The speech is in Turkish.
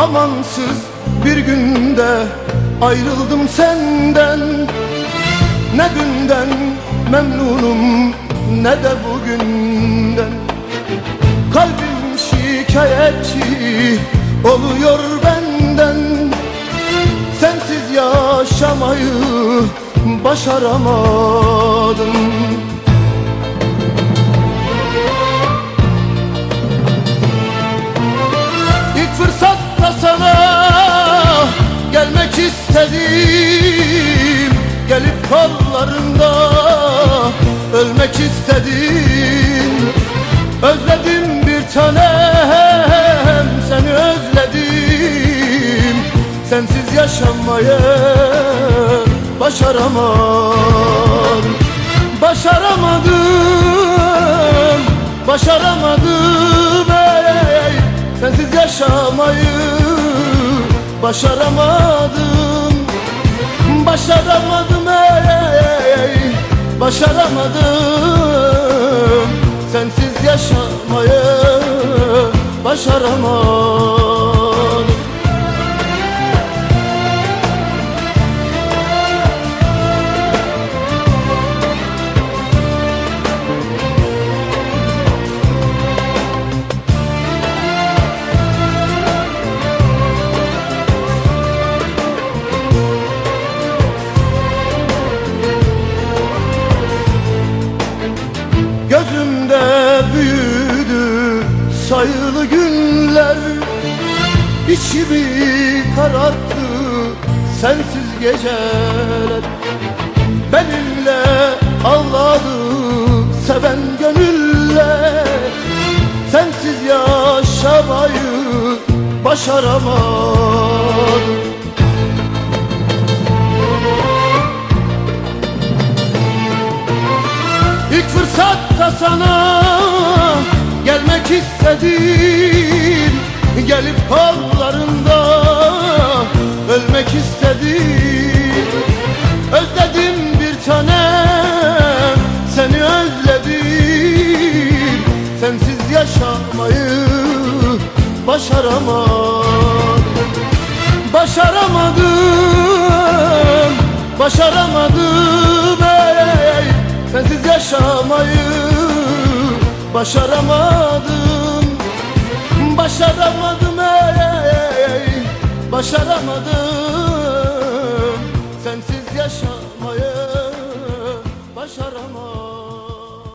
Amansız bir günde ayrıldım senden. Ne dünden memnunum ne de bugünden. Kalbim şikayetçi oluyor benden. Sensiz yaşamayı başaramadım istedim. Gelip kollarında ölmek istedim. Özledim bir tanem seni özledim. Sensiz yaşamayı başaramadım Başaramadım, başaramadım ey. Sensiz yaşamayı başaramadım Başaramadım ey. Başaramadım. Sensiz yaşamayı başaramadım sayılı günler İçimi kararttı sensiz geceler. Benimle ağladı seven gönüller Sensiz yaşamayı başaramadım. İlk fırsatta sana gelmek istedim Gelip kollarında. Ölmek istedim Özledim bir tanem. Seni özledim Sensiz yaşamayı başaramadım. Başaramadım, Başaramadım. Başaramadım ey ey, Başaramadım. Sensiz yaşa